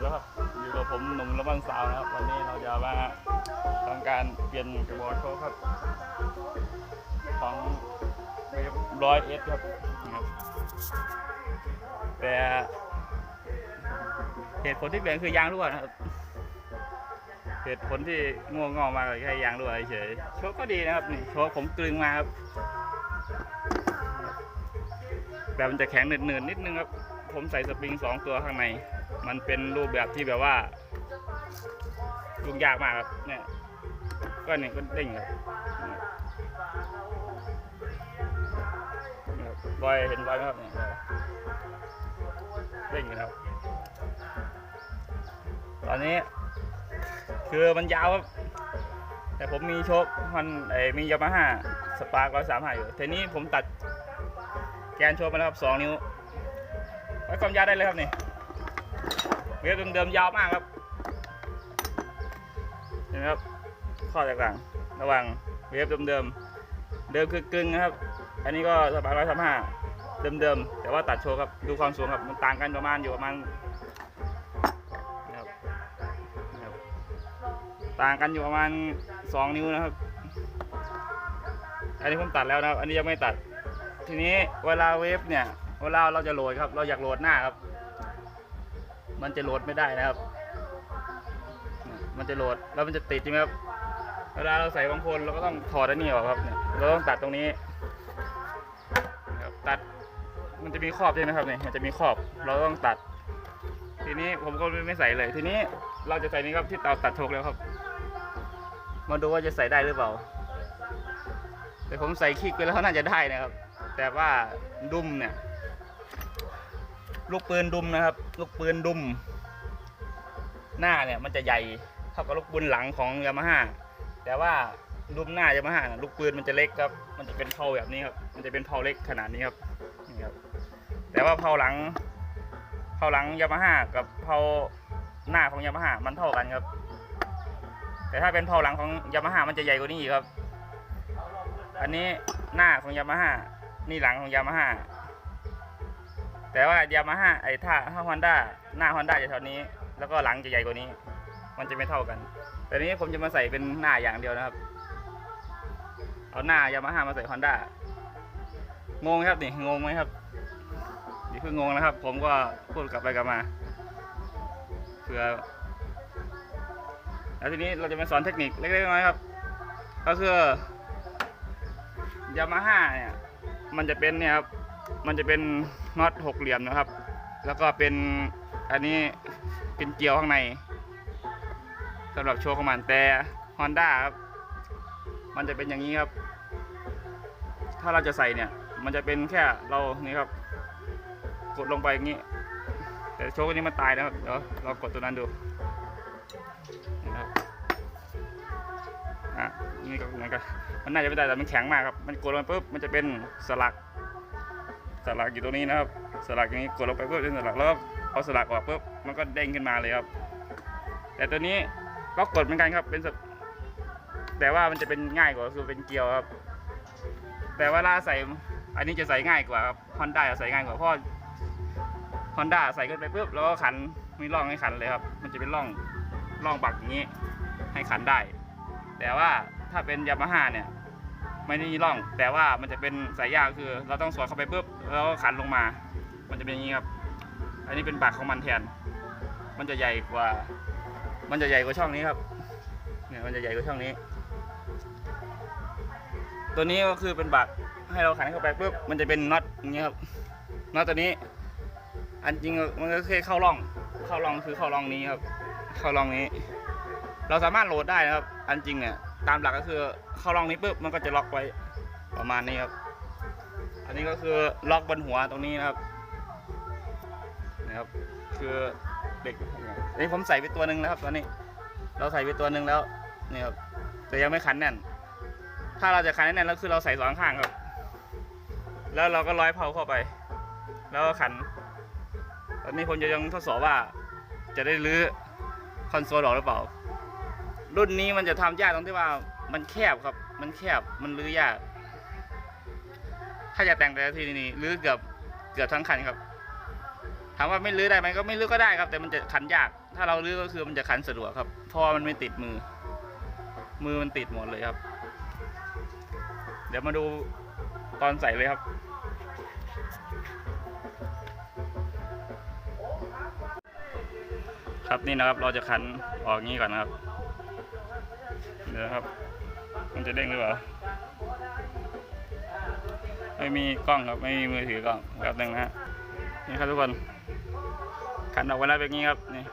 แล้วครับอยู่กับผมหนุ่มและบ้านสาวนะครับ วันนี้เราจะมาทำการเปลี่ยนกระบอกโชคครับ ของเวฟร้อยเอสครับนะครับ แต่เหตุผลที่เปลี่ยนคือยางรั่วนะครับเหตุผลที่ง่วงงอมาก็แค่ยางรั่วเฉยโชคก็ดีนะครับนี่โชคผมกลึงมาครับแต่มันจะแข็งเนืดๆนิดนึงครับ ผมใส่สปริงสองตัวข้างใน มันเป็นรูปแบบที่แบบว่ายุ่งยากมากครับเนี่ยก็เนี่ยก็เด้งครับเนี่ยครับบอยเห็นบอยไหมครับเนี่ยเด้งอยู่ครับตอนนี้ คือมันยาวครับ แต่ผมมีโชคมันไอ้มียามาฮ่าสปาร์กร้อยสามห้าอยู่ทีนี้ผมตัดแกนโชว์มาแล้วครับสองนิ้วไว้ความยาวได้เลยครับนี่ เวฟเดิมๆยาวมากครับเห็นไหมครับข้อแตกต่างระหว่างเวฟเดิมๆเดิมคือกึ่งนะครับ อันนี้ก็สปาร์ร้อยสามห้าเดิมๆแต่ว่าตัดโชว์ครับดูความสูงครับมันต่างกันประมาณอยู่ประมาณนะครับต่างกันอยู่ประมาณสองนิ้วนะครับ อันนี้ผมตัดแล้วนะครับ อันนี้ยังไม่ตัด ทีนี้เวลาเวฟเนี่ย เวลาเราจะโหลดครับ เราอยากโหลดหน้าครับ มันจะโหลดไม่ได้นะครับ มันจะโหลดแล้วมันจะติดใช่ไหมครับเวลาเราใส่บางคนเราก็ต้องถอดอันนี้ออกครับเนี่ยเราต้องตัดตรงนี้ครับตัดมันจะมีครอบใช่ไหมครับเนี่ยมันจะมีครอบเราต้องตัด ทีนี้ผมก็ไม่ใส่เลย ทีนี้เราจะใส่นี้ครับที่เตาตัดโชกแล้วครับ มาดูว่าจะใส่ได้หรือเปล่าแต่ผมใส่คลิกไปแล้วน่าจะได้นะครับ แต่ว่าดุมเนี่ย ลูกปืนดุมนะครับ ลูกปืนดุม หน้าเนี่ยมันจะใหญ่เท่ากับลูกปืนหลังของยามาฮ่าแต่ว่าดุมหน้ายามาฮ่าลูกปืนมันจะเล็กครับ มันจะเป็นเผาแบบนี้ครับ มันจะเป็นเผาเล็กขนาดนี้ครับนี่ครับ แต่ว่าเผาหลังเผาหลังยามาฮ่ากับเผาหน้าของยามาฮ่ามันเท่ากันครับ แต่ถ้าเป็นเผาหลังของยามาฮ่ามันจะใหญ่กว่านี้อีกครับ อันนี้หน้าของยามาฮ่านี่หลังของยามาฮ่า แต่ว่ายามาฮ่าไอ้ถ้าถ้าฮอนด้าหน้าฮอนด้าจะเท่านี้ แล้วก็หลังจะใหญ่กว่านี้ มันจะไม่เท่ากัน แต่นี้ผมจะมาใส่เป็นหน้าอย่างเดียวนะครับ เอาหน้ายามาฮ่ามาใส่ฮอนด้างงไหมครับนี่งงไหมครับนี่เพิ่งงงนะครับ ผมก็พูดกลับไปกลับมาเผื่อแล้วทีนี้เราจะมาสอนเทคนิคเล็กๆน้อยๆครับ ก็คือยามาฮ่าเนี่ย มันจะเป็นเนี่ยครับ มันจะเป็นน็อตหกเหลี่ยมนะครับ แล้วก็เป็นอันนี้เป็นเกลียวข้างในสำหรับโชว์ของมันแต่ Honda ครับมันจะเป็นอย่างนี้ครับ ถ้าเราจะใส่เนี่ย มันจะเป็นแค่เรานี่ครับ กดลงไปอย่างนี้ แต่โชว์นี้มันตายนะครับเดี๋ยวเรากดตัวนั้นดูนะครับอะนี่ก็เหมือนกันมันน่าจะไม่ได้แต่มันแข็งมากครับ มันกดลงไปปุ๊บมันจะเป็นสลัก สลักอยู่ตรงนี้นะครับ สลักอย่างนี้กดลงไปปุ๊บเป็นสลักแล้วเอาสลักออกปุ๊บมันก็เด้งขึ้นมาเลยครับ แต่ตัวนี้ก็กดเหมือนกันครับเป็นแต่ว่ามันจะเป็นง่ายกว่าคือเป็นเกลียวครับ แต่เวลาใส่อันนี้จะใส่ง่ายกว่าครับฮอนด้าใส่ง่ายกว่าเพราะฮอนด้าใส่ขึ้นไปปุ๊บแล้วก็ขันมีร่องให้ขันเลยครับ มันจะเป็นร่องร่องบักอย่างนี้ ให้ขันได้ แต่ว่าถ้าเป็นยามาฮ่าเนี่ยไม่ได้มีร่อง แต่ว่ามันจะเป็นสายยางคือ เราต้องสอดเข้าไปปุ๊บ แล้วก็ขันลงมา มันจะเป็นอย่างนี้ครับ อันนี้เป็นบักของมันแทน มันจะใหญ่กว่า มันจะใหญ่กว่าช่องนี้ครับ เนี่ยมันจะใหญ่กว่าช่องนี้ ตัวนี้ก็คือเป็นบักให้เราขันเข้าไปปุ๊บ มันจะเป็นน็อตอย่างนี้ครับ น็อตตัวนี้ อันจริงมันก็แค่เข้าร่อง เข้าร่องคือเข้าร่องนี้ครับ เข้าร่องนี้ เราสามารถโหลดได้นะครับ อันจริงเนี่ย ตามหลักก็คือเข้าร่องนี้ปุ๊บ มันก็จะล็อกไว้ประมาณนี้ครับ อันนี้ก็คือล็อกบนหัวตรงนี้นะครับนะครับ คือเด็กอันนี้ผมใส่ไปตัวหนึ่งแล้วครับตอนนี้ เราใส่ไปตัวหนึ่งแล้วนี่ครับแต่ยังไม่ขันแน่น ถ้าเราจะขันแน่นแล้วคือเราใส่สองข้างครับ แล้วเราก็ร้อยเพาเข้าไป แล้วก็ขัน ตอนนี้ผมจะยังทดสอบว่า จะได้รื้อคอนโซลออกหรือเปล่า รุ่นนี้มันจะทำยากตรงที่ว่ามันแคบครับ มันแคบมันรื้อยาก ถ้าจะแต่งแต่ละทีนี่รื้อเกือบเกือบทั้งคันครับ ถามว่าไม่ลื้อได้ไหมก็ไม่ลื้อก็ได้ครับ แต่มันจะขันยาก ถ้าเราลื้อก็คือมันจะขันสะดวกครับเพราะมันไม่ติดมือ มือมันติดหมดเลยครับ เดี๋ยวมาดูตอนใส่เลยครับครับนี่นะครับเราจะขันออกงี้ก่อนนะครับ เดี๋ยวครับ มันจะเด้งหรือเปล่า ไม่มีกล้องครับไม่มีมือถือกล้องแบบหนึ่งนะฮะนี่ครับทุกคนขันออกมาแล้วแบบนี้ครับนี่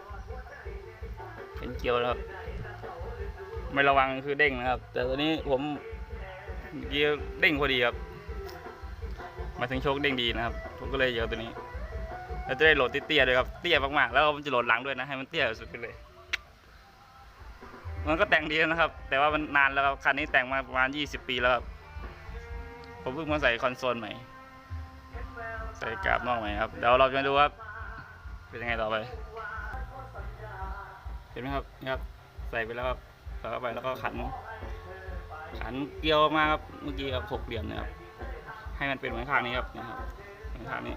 เป็นเกลียวแล้วไม่ระวังคือเด้งนะครับ แต่ตัวนี้ผมเมื่อกี้เด้งพอดีครับมาถึงโชคเด้งดีนะครับผมก็เลยเยอะตัวนี้แล้วจะได้โหลดเตี้ยๆด้วยครับเตี้ยมากๆแล้วมันจะโหลดหลังด้วยนะให้มันเตี้ยสุดไปเลย มันก็แต่งดีนะครับ แต่ว่ามันนานแล้วครับคันนี้แต่งมาประมาณ 20 ปีแล้วครับ ผมเพิ่งมาใส่คอนโซลใหม่ ใส่กราบนอกใหม่ครับ เดี๋ยวเราจะมาดูว่าเป็นยังไงต่อไป เห็นไหมครับนี่ครับ ใส่ไปแล้วครับใส่เข้าไปแล้วก็ขัน ขันเกลียวมาครับ เมื่อกี้ครับหกเหลี่ยมเนะครับ ให้มันเป็นเหมือนข้างนี้ครับนะครับเหมือนข้างนี้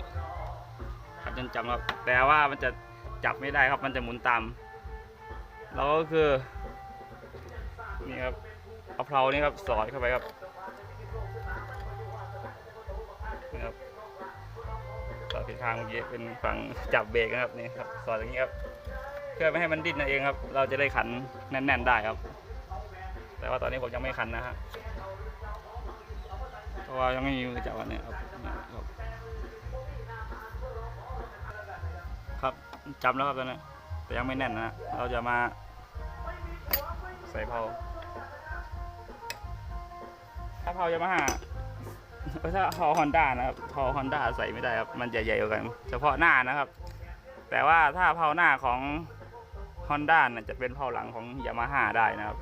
ขันจนจำครับ แต่ว่ามันจะจับไม่ได้ครับ มันจะหมุนตามเราก็คือ นี่ครับเอาเพลานี่ครับ สอดเข้าไปครับ นี่ครับสอดผิดทางเมื่อกี้เป็นฝั่งจับเบรกนะครับนี่ครับสอดอย่างนี้ครับเพื่อไม่ให้มันดิ้นนั่นเองครับ เราจะได้ขันแน่น ๆได้ครับ แต่ว่าตอนนี้ผมยังไม่ขันนะฮะเพราะว่ายังไม่มีมือจับอันนี้ครับครับครับแล้วครับตอนนี้แต่ยังไม่แน่นนะฮะเราจะมาใส่เพาถ้าเพายามาฮ่า ถ้าเพาฮอนด้านะครับเพาฮอนด้าใส่ไม่ได้ครับ มันจะใหญ่กว่ากัน เฉพาะหน้านะครับ แต่ว่าถ้าเพาหน้าของ Honda น่ะจะเป็นเพาหลังของยามาฮ่าได้นะครับ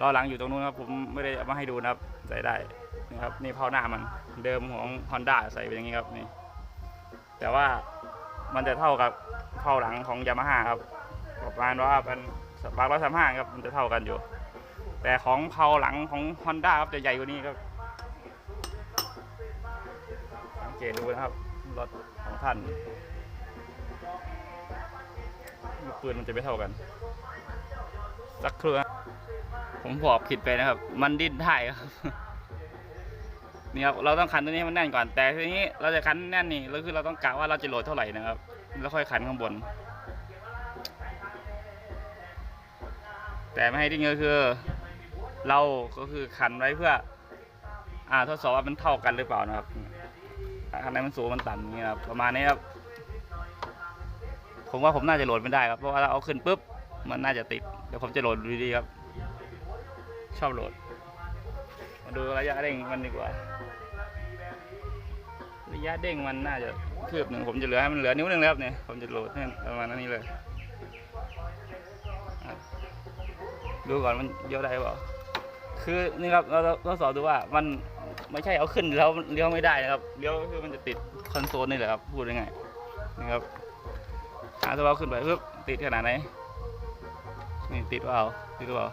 ล้อหลังอยู่ตรงนู้นครับ ผมไม่ได้เอามาให้ดูนะครับ ใส่ได้นี่ครับ นี่เพาหน้ามัน เดิมของ Honda ใส่เป็นอย่างนี้ครับนี่ แต่ว่ามันจะเท่ากับเพาหลังของยามาฮ่าครับ ประมาณว่าเป็นสปาร์คร้อยสามห้าครับ มันจะเท่ากันอยู่ แต่ของเพาหลังของ Honda ครับจะใหญ่กว่านี้ครับ เกตดูนะครับรถของท่านลูกปืนมันจะไม่เท่ากัน สักครู่ผมบอกผิดไปนะครับ มันดิ้นได้ครับนี่ครับเราต้องขันตัวนี้ให้มันแน่นก่อน แต่ทีนี้เราจะขันแน่นนี่แล้วคือเราต้องกะว่าเราจะโหลดเท่าไหร่นะครับ แล้วค่อยขันข้างบน แต่ไม่ให้ดิ้นก็คือ เราก็คือขันไว้เพื่อ อ่าทดสอบว่ามันเท่ากันหรือเปล่านะครับ อันไหนมันสูงมันต่ำอย่างเงี้ยครับประมาณนี้ครับผมว่าผมน่าจะโหลดไม่ได้ครับเพราะว่าเราเอาขึ้นปุ๊บมันน่าจะติดเดี๋ยวผมจะโหลดดูดีๆครับ ชอบโหลด มาดูระยะเร่งมันดีกว่า ระยะเด้งมันน่าจะคืบหนึ่งผมจะเหลือให้มันเหลือนิ้วหนึ่งแล้วเนี่ยผมจะโหลดให้ประมาณนี้เลย ดูก่อนมันเลี้ยวได้เปล่าคือนี่ครับเราทดสอบดูว่ามัน ไม่ใช่เอาขึ้นแล้วเลี้ยวไม่ได้นะครับเลี้ยวคือมันจะติดคอนโซลนี่แหละครับพูดยังไงนี่ครับหาตัวเราขึ้นไปปึ๊บติดขนาดไหนนี่ติดเปล่าติดหรือเปล่า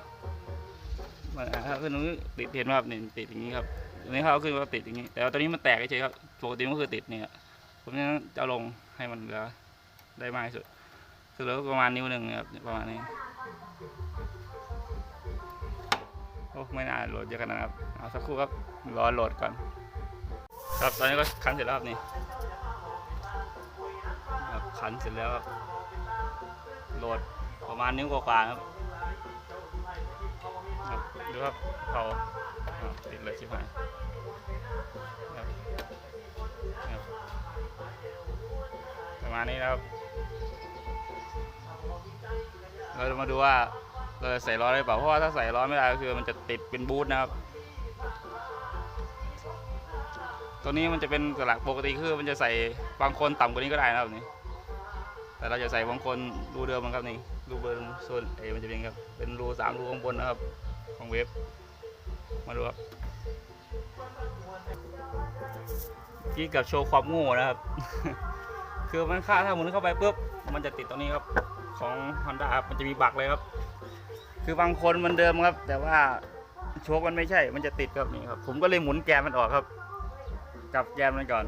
มันถ้าขึ้นตรงนี้ติดเห็นไหมครับนี่ติดอย่างนี้ครับตรงนี้เขาขึ้นก็ติดอย่างนี้ แต่ว่าตอนนี้มันแตกเฉยครับปกติมันก็คือติดเนี่ยผมจะจะเอาลงให้มันเหลือได้มากที่สุดคือเหลือประมาณนิ้วหนึ่งครับประมาณนี้ โอ้ไม่น่าโหลดเยอะขนาดนั้นครับเอาสักครู่ครับรอโหลดก่อน ครับตอนนี้ก็คันเสร็จแล้วครับนี่คันเสร็จแล้วครับโหลดประมาณนิ้วกว่าๆครับครับดูครับเขาอ่าติดเลยชิบหายประมาณนี้นะครับ เราจะมาดูว่า เราจะใส่ล้อได้เปล่าเพราะว่าถ้าใส่ล้อไม่ได้ก็คือมันจะติดเป็นบูทนะครับ ตัวนี้มันจะเป็นสลักปกติคือมันจะใส่บางคนต่ำกว่านี้ก็ได้นะครับนี่แต่เราจะใส่บางคนรูเดิมมันครับนี่รูเบิร์นโซนเอมันจะเป็นครับเป็นรูสามรูข้างบนนะครับ ของเวฟมาดูครับกี้กับโชว์ความโง่นะครับ คือมันค่าถ้าหมุนเข้าไปปุ๊บมันจะติดตรงนี้ครับของ Honda ครับมันจะมีบักเลยครับ คือบางคนมันเดิมครับ แต่ว่าโชคมันไม่ใช่ มันจะติดครับนี่ครับ ผมก็เลยหมุนแกนมันออกครับกับแกนมันก่อน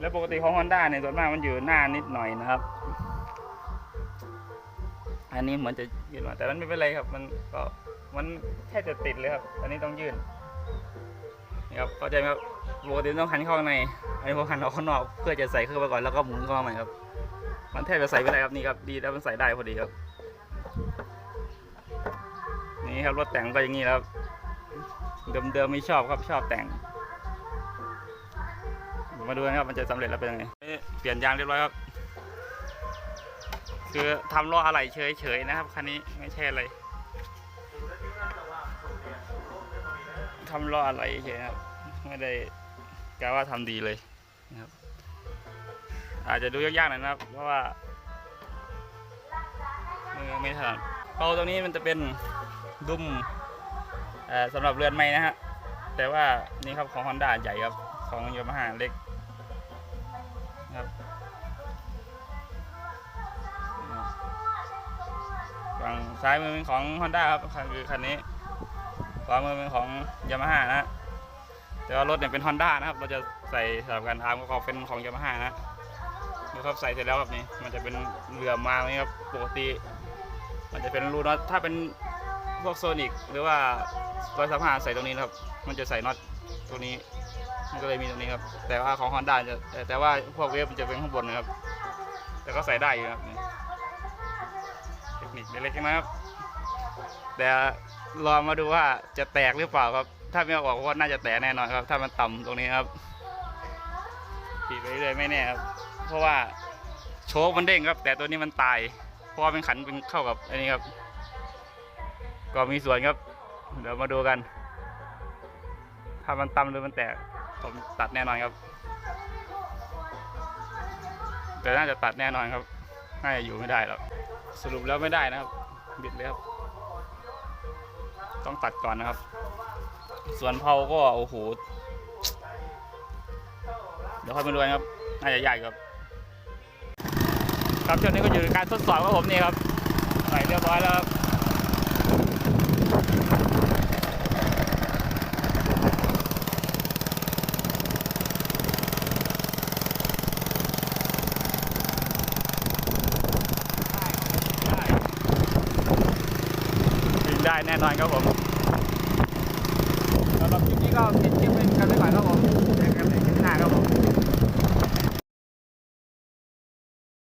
แล้วปกติของ Honda เนี่ยส่วนมากมันอยู่หน้านิดหน่อยนะครับ อันนี้เหมือนจะยืนมาแต่มันไม่เป็นไรครับ มันก็มันแค่จะติดเลยครับ อันนี้ต้องยื่นนะครับเข้าใจไหมครับปกติต้องหันเข้างในอันนี้ผมหันออกข้างนอกเพื่อจะใส่เข้าไปก่อนแล้วก็หมุนเข้ามาใหม่ครับ มันแทบจะใส่ไม่ได้ครับนี่ครับดีแล้วมันใส่ได้พอดีครับ นี่ครับรถแต่งก็อย่างนี้แล้วครับเดิมๆไม่ชอบครับชอบแต่ง มาดูนะครับมันจะสำเร็จแล้วเป็นยังไงเปลี่ยนยางเรียบร้อยครับ คือทำล้ออะไรเฉยๆนะครับคันนี้ไม่ใช่อะไรทำล้ออะไรเฉยครับไม่ได้กะว่าทำดีเลยนะครับ อาจจะดูยากๆหน่อยนะครับ เพราะว่ามือไม่ถนัดเปาตรงนี้มันจะเป็น ดุมเอ่อสำหรับเรือนไม้นะฮะแต่ว่านี่ครับของ Honda ใหญ่ครับของย a มาฮ่าเล็กนะครับฝั่งซ้ายมือเป็นของ Honda ครับคือคันนี้ขวามือเป็นของย a มาฮ่านะแต่ว่ารถเนี่ยเป็น Honda นะครับ เราจะใส่สลับกันอามก็เป็นของย a มาฮ่านะดูครับใส่เสร็จแล้วแบบนี้ มันจะเป็นเหลื่อมมาอย่างนี้ครับปกติ มันจะเป็นรูน็อตถ้าเป็น พวกโซนิกหรือว่าร้อยสามห้าใส่ตรงนี้นะครับ มันจะใส่น็อตตรงนี้ มันก็เลยมีตรงนี้ครับ แต่ว่าของ Honda จะแต่แต่ว่าพวกเวฟมันจะเป็นข้างบนนะครับ แต่ก็ใส่ได้อยู่ครับเทคนิคเล็กๆนะครับ แต่รอมาดูว่าจะแตกหรือเปล่าครับ ถ้าไม่ออกก็น่าจะแตกแน่นอนครับ ถ้ามันต่ำตรงนี้ครับขี่ไปเรื่อยไม่แน่ครับ เพราะว่าโชคมันเด้งครับ แต่ตัวนี้มันตาย เพราะว่าเป็นขันเป็นเข้ากับอันนี้ครับ ก็มีส่วนครับ เดี๋ยวมาดูกัน ถ้ามันต่ำหรือมันแตกผมตัดแน่นอนครับ แต่น่าจะตัดแน่นอนครับ น่าจะอยู่ไม่ได้หรอกสรุปแล้วไม่ได้นะครับบิดเลยครับต้องตัดก่อนนะครับ ส่วนเพาก็โอ้โห เดี๋ยวค่อยมาดูครับ น่าจะใหญ่ครับ ครับช่วงนี้ก็อยู่ในการทดสอบครับผมนี่ครับใส่เรียบร้อยแล้วครับได้ยิงได้แน่นอนครับผมสำหรับคลิปนี้ก็ปิดคลิปเป็นกันไปก่อนครับผมเจอกันในคลิปหน้าครับผม